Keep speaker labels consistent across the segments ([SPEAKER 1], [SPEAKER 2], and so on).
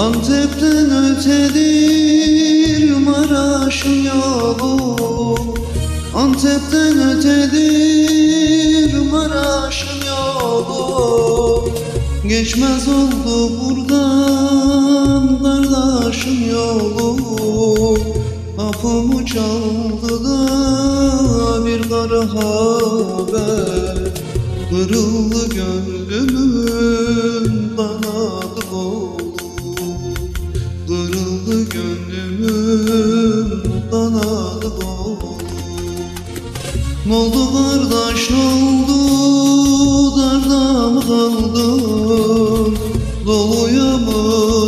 [SPEAKER 1] Antep'ten ötedir Maraş'ın yolu. Antep'ten ötedir Maraş'ın yolu. Geçmez oldu buradan kardeşim yolu. Kapımı çaldı da bir kara haber. Kırıldı gönlümün N'oldu kardeş n'oldu Darda mı kaldın Doluya mı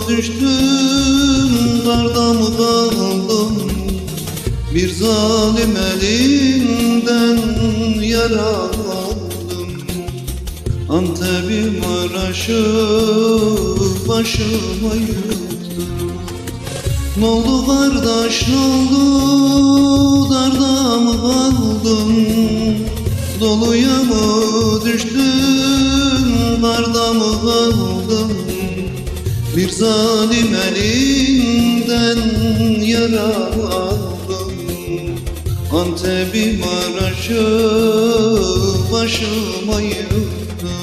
[SPEAKER 1] düştün? Darda mı kaldın Bir zalim elinden yaralandım Antep'i Maraş'ı başıma yıktım N'oldu kardeş n'oldu Doluya mı düştün Darda mı kaldın Bir zalim elinden yaralandım Antep'i Maraş'ı başıma yıktım